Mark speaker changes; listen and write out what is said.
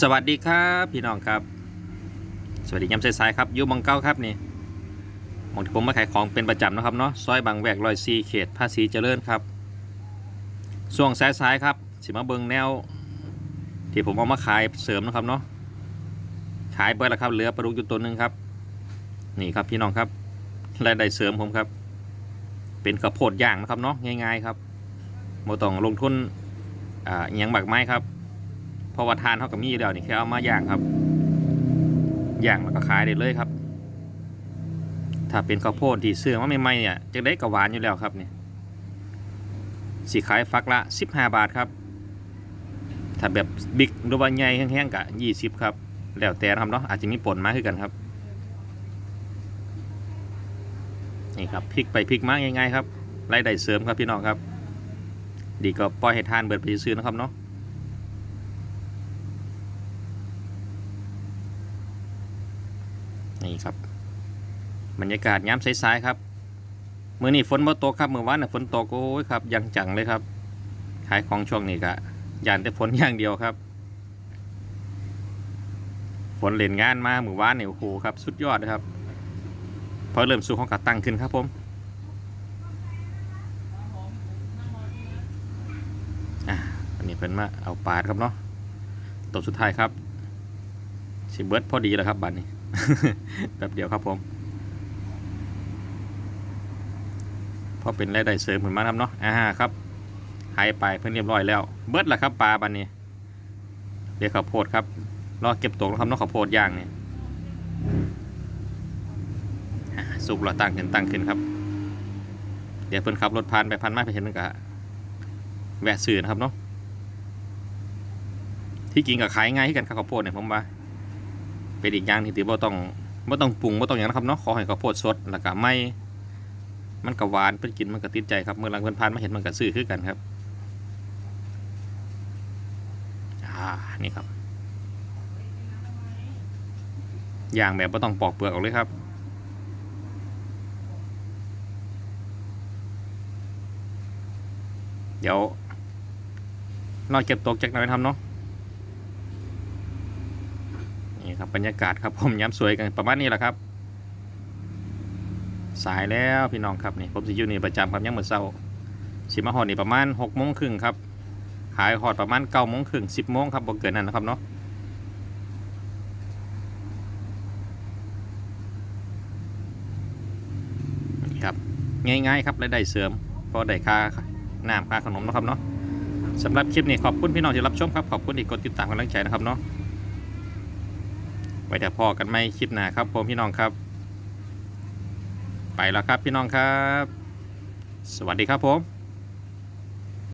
Speaker 1: สวัสดีครับพี่น้องครับ สวัสดียามสายๆครับยูบังเก้าครับนี่หมองที่ผมมาขายของเป็นประจำนะครับเนาะซอยบางแวกรอยซีเขตภาษีเจริญครับช่วงสายๆครับสิมาเบิงแนว ที่ผมเอามาขายเสริมนะครับเนาะขายไปแล้วครับเหลือปลาดุกอยู่ตัวหนึ่งครับ นี่ครับพี่น้องครับรายได้เสริมผมครับ เป็นข้าวโพดย่างนะครับเนาะง่าย ๆ ครับโมต้องลงทุนอ่าอหยังหมักไม้ครับ เพราะว่าทานเขากับมีอยู่แล้วนี่แค่เอามาย่างครับย่างแล้วก็ขายได้เลยครับ ถ้าเป็นข้าวโพดที่เสื่อมาใหม่ๆเนี่ยจะได้กระหวานอยู่แล้วครับเนี่ยสีขายฟักละ 15 บาทครับ ถ้าแบบบิ๊กหรือว่าใหญ่แห้งๆกะ20 ครับ แล้วแต่ครับเนาะอาจจะมีป่นมาคือกันครับ นี่ครับพลิกไปพลิกมาง่ายๆครับรายได้เสริมครับพี่น้องครับ ดีก็ปล่อยให้ทานเบิดไปซื้อนะครับเนาะ นี่ครับ บรรยากาศย้ำสายๆครับมื่อนี้ฝนมาตกครับเมื่อวานน่ะฝนตกโอ้ยครับยังจังเลยครับ ขายของช่วงนี้กะยานแต่ฝนอย่างเดียวครับ ฝนเล่นงานมาเมื่อวานเนี่ยโอ้โหครับ สุดยอดนะครับพอเริ่มสู่ของกัดตั้งขึ้นครับผมอันนี้เพิ่นมาเอาปลาครับเนาะตัวสุดท้ายครับสิเบิร์ดพอดีแล้วครับบัดนี้ แป๊บเดียวครับผมพอเป็นรายได้เสริมเหมือนมาทำเนาะอ่าครับหายไปเพิ่นเรียบร้อยแล้ว เบิดแล้วครับปลาบันนี้เดี๋ยวข้าวโพดครับรอเก็บตกแล้วครับเนาะข้าวโพดย่างเนี่ยสุกแล้วตั้งขึ้นตั้งขึ้นครับ เดี๋ยวเพิ่อนขับรถผ่านไปผ่านมาไปเห็นมันก็แวะซื้อนะครับเนาะที่กินกับขายง่ายที่กันข้าวโพดเนี่ยผมว่า เป็นอีกอย่างที่ถือว่าต้องไม่ต้องปรุงไม่ต้องอย่างนะครับเนาะขอให้ข้าวโพดสดแล้วก็ไม่มันก็หวานเป็นกินมันก็ติดใจครับเมื่อหลังเพื่อนพานมาเห็นมันก็ซื้อคือกันครับอ่านี่ครับอย่างแบบไม่ต้องปอกเปลือกออกเลยครับเดี๋ยวรอเก็บตกจากหน่อยทำเนาะ นี่ครับบรรยากาศครับผมย้ำสวยกันประมาณนี้แหละครับ สายแล้วพี่น้องครับนี่ผมสิอยู่นี่ประจำครับยังเหมือนเศร้าสิมาหอดนี่ประมาณหกโมงครึ่งครับ ขายหอดประมาณเก้าโมงครึ่งสิบโมงครับบ่เกินนั้นนะครับเนาะนี่ครับง่ายๆครับรายได้เสริมพอได้ค่าน้ำค่าขนมนะครับเนาะสำหรับคลิปนี้ขอบคุณพี่น้องที่รับชมครับขอบคุณที่กดติดตามกำลังใจนะครับเนาะ ไว้แต่พอกันไม่คลิปหน้าครับผมพี่น้องครับ ไปแล้วครับพี่น้องครับ สวัสดีครับผม